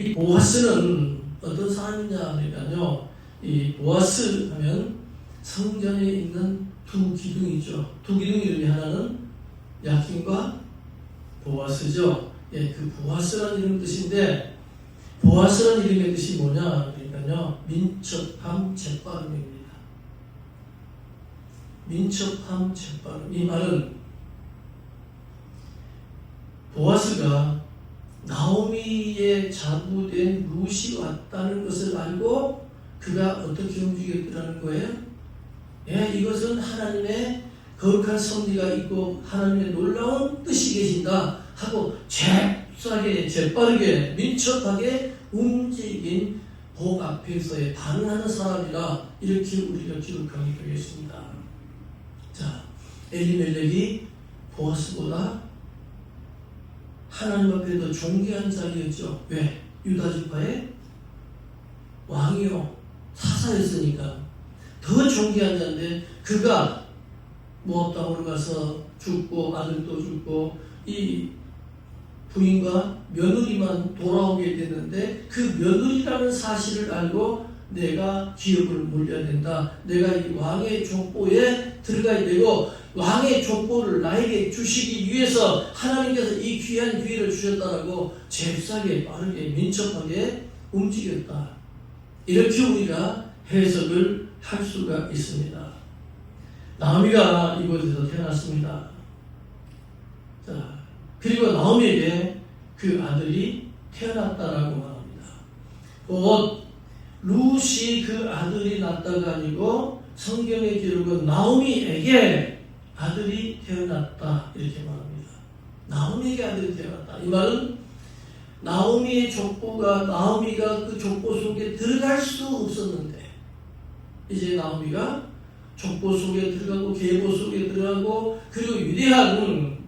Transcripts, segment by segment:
이 보아스는 어떤 사람이냐 하니까요. 이 보아스 하면 성전에 있는 두 기둥이죠. 두 기둥 이름이 하나는 야킨과 보아스죠. 예, 그 보아스라는 이름 뜻인데 보아스라는 이름의 뜻이 뭐냐 그러니까요. 민첩함 재빠름입니다. 민첩함 재빠름 이 말은 보아스가 나오미의 자부된 룻이 왔다는 것을 알고 그가 어떻게 움직였더라는 거예요? 예, 이것은 하나님의 거룩한 섭리가 있고 하나님의 놀라운 뜻이 계신다 하고 잽싸게 재빠르게 민첩하게 움직인 복 앞에서의 반응하는 사람이라 이렇게 우리가 기록하게 되겠습니다. 자, 엘리멜렉이 보아스보다 하나님 앞에 더 존귀한 자리였죠. 왜? 유다 지파의 왕이요 사사였으니까 더 존귀한 자인데 그가 모압 땅으로 가서 죽고 아들도 죽고 이 부인과 며느리만 돌아오게 됐는데 그 며느리라는 사실을 알고 내가 기업을 물려야 된다. 내가 이 왕의 족보에 들어가야 되고 왕의 족보를 나에게 주시기 위해서 하나님께서 이 귀한 기회를 주셨다라고 잽싸게 빠르게 민첩하게 움직였다. 이렇게 우리가 해석을 할 수가 있습니다. 나오미가 이곳에서 태어났습니다. 자, 그리고 나오미에게 그 아들이 태어났다라고 말합니다. 곧 루시 그 아들이 낳다가 아니고 성경의 기록은 나오미에게 아들이 태어났다 이렇게 말합니다. 나오미에게 아들이 태어났다. 이 말은 나오미의 족보가 나오미가 그 족보 속에 들어갈 수 없었는데 이제 나오미가 족보 속에 들어가고 계보 속에 들어가고 그리고 위대한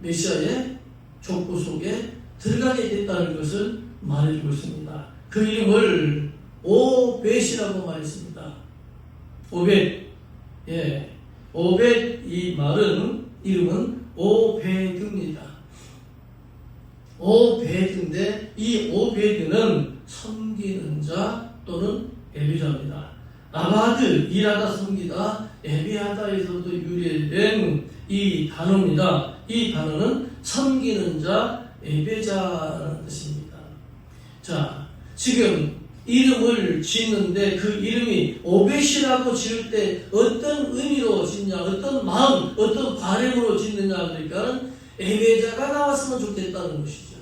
메시아의 족보 속에 들어가게 됐다는 것을 말해주고 있습니다. 그 이름을 오벳이라고 말했습니다. 오벳, 예, 오벳 이 말은 이름은 오베드입니다. 오베드인데 이 오베드는 섬기는 자 또는 에비자입니다. 아바드 일하다 섬기다 에비하다에서도 유래된 이 단어입니다. 이 단어는 섬기는 자 에베자라는 뜻입니다. 자, 지금 이름을 짓는데 그 이름이 오벳이라고 지을 때 어떤 의미로 짓냐, 어떤 마음, 어떤 바램으로 짓느냐 그러니까 에베자가 나왔으면 좋겠다는 것이죠.